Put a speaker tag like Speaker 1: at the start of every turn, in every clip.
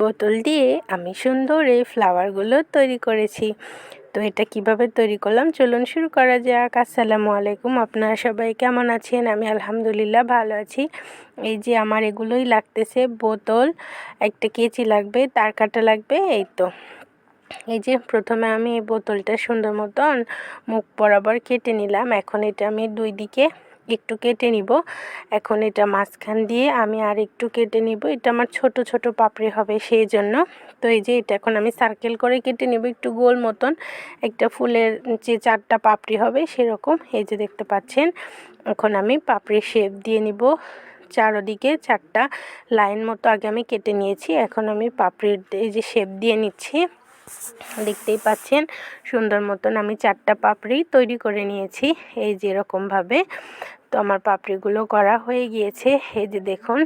Speaker 1: বোতল দিয়ে আমি সুন্দর এই ফ্লাওয়ারগুলো তৈরি করেছি। তো এটা কীভাবে তৈরি করলাম? চলুন শুরু করা যাক। আসসালামু আলাইকুম। আপনারা সবাই কেমন আছেন? আমি আলহামদুলিল্লাহ ভালো আছি। এই যে আমার এগুলোই লাগতেছে। বোতল, একটা কেচি লাগবে, তার কাটা লাগবে, এই তো। এই যে প্রথমে আমি এই বোতলটা সুন্দর মতন মুখ বরাবর কেটে নিলাম। এখন এটা আমি দুই দিকে একটু কেটে নিব। এখন এটা মাঝখান দিয়ে আমি আর একটু কেটে নিব। এটা আমার ছোট ছোট পাপড়ি হবে সেই জন্য। তো এই যে এটা এখন আমি সার্কেল করে কেটে নিব একটু গোল মতন। একটা ফুলের যে চারটা পাপড়ি হবে সেরকম। এই যে দেখতে পাচ্ছেন, এখন আমি পাপড়ির শেপ দিয়ে নিব। চারোদিকে চারটা লাইন মতো আগে আমি কেটে নিয়েছি। এখন আমি পাপড়ির এই যে শেপ দিয়ে নিচ্ছি। দেখতেই পাচ্ছেন, সুন্দর মতন আমি চারটা পাপড়ি তৈরি করে নিয়েছি, এই যে এরকমভাবে। তো আমার পাপড়িগুলো করা হয়ে গিয়েছে, এই যে দেখুন,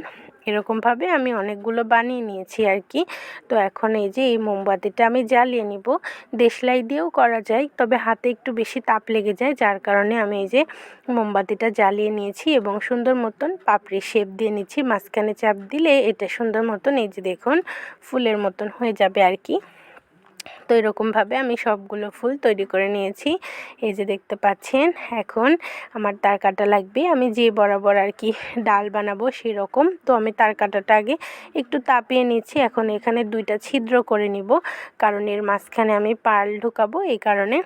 Speaker 1: এরকমভাবে আমি অনেকগুলো বানিয়ে নিয়েছি আর কি। তো এখন এই যে এই মোমবাতিটা আমি জ্বালিয়ে নিব, দেশলাই দিয়েও করা যায়, তবে হাতে একটু বেশি তাপ লেগে যায়, যার কারণে আমি এই যে মোমবাতিটা জ্বালিয়ে নিয়েছি এবং সুন্দর মতন পাপড়ি শেপ দিয়ে নিচ্ছি, মাঝখানে চাপ দিলে এটা সুন্দর মতন এই যে দেখুন, ফুলের মতন হয়ে যাবে আর কি। তো এরকমভাবে আমি সবগুলো ফুল তৈরি করে নিয়েছি। এই যে দেখতে পাচ্ছেন, এখন আমার তার কাটা লাগবে। আমি যে বরাবর আর কি ডাল বানাবো সেরকম। তো আমি তার কাটাটা আগে একটু তাপিয়ে নিচ্ছি। এখন এখানে দুইটা ছিদ্র করে নিব, কারণ এর মাঝখানে আমি পাল ঢুকাবো এই কারণে।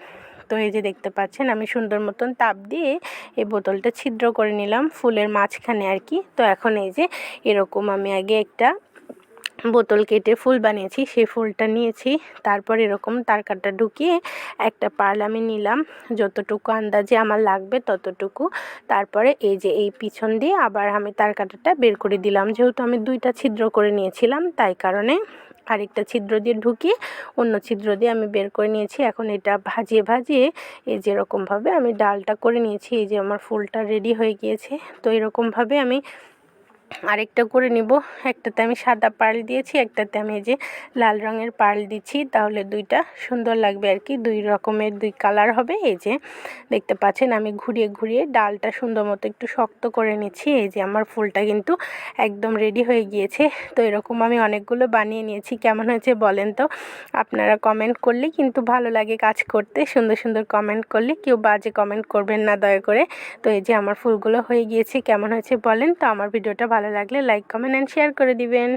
Speaker 1: তো এই যে দেখতে পাচ্ছেন, আমি সুন্দর মতন তাপ দিয়ে এই বোতলটা ছিদ্র করে নিলাম ফুলের মাঝখানে আর কি। তো এখন এই যে এরকম আমি আগে একটা বোতল কেটে ফুল বানিয়েছি, সেই ফুলটা নিয়েছি। তারপর এরকম তার কাটা ঢুকিয়ে একটা পার্ল আমি নিলাম। যতটুকু আন্দাজে আমার লাগবে ততটুকু। তারপরে এই যে এই পিছন দিয়ে আবার আমি তার কাটাটা বের করে দিলাম। যেহেতু আমি দুইটা ছিদ্র করে নিয়েছিলাম, তাই কারণে আরেকটা ছিদ্র দিয়ে ঢুকিয়ে অন্য ছিদ্র দিয়ে আমি বের করে নিয়েছি। এখন এটা ভাজিয়ে ভাজিয়ে এই যেরকমভাবে আমি ডালটা করে নিয়েছি। এই যে আমার ফুলটা রেডি হয়ে গিয়েছে। তো এরকমভাবে আমি আরেকটা করে নিব। একটাতে আমি সাদা পার্ল দিয়েছি, একটাতে আমি যে লাল রঙের পার্ল দিচ্ছি। তাহলে দুইটা সুন্দর লাগবে আর কি, দুই রকমের দুই কালার হবে। এই যে দেখতে পাচ্ছেন, আমি ঘুরিয়ে ঘুরিয়ে ডালটা সুন্দর মতো একটু শক্ত করে নিচ্ছি। এই যে আমার ফুলটা কিন্তু একদম রেডি হয়ে গিয়েছে। তো এরকম আমি অনেকগুলো বানিয়ে নিয়েছি, কেমন হয়েছে বলেন তো? আপনারা কমেন্ট করলে কিন্তু ভালো লাগে কাজ করতে। সুন্দর সুন্দর কমেন্ট করলে কেউ বাজে কমেন্ট করবেন না, দয়া করে। তো এই যে আমার ফুলগুলো হয়ে গিয়েছে, কেমন হয়েছে বলেন? তো আমার ভিডিওটা ভালো ভালো লাগলে লাইক কমেন্ট অ্যান্ড শেয়ার করে দিবেন।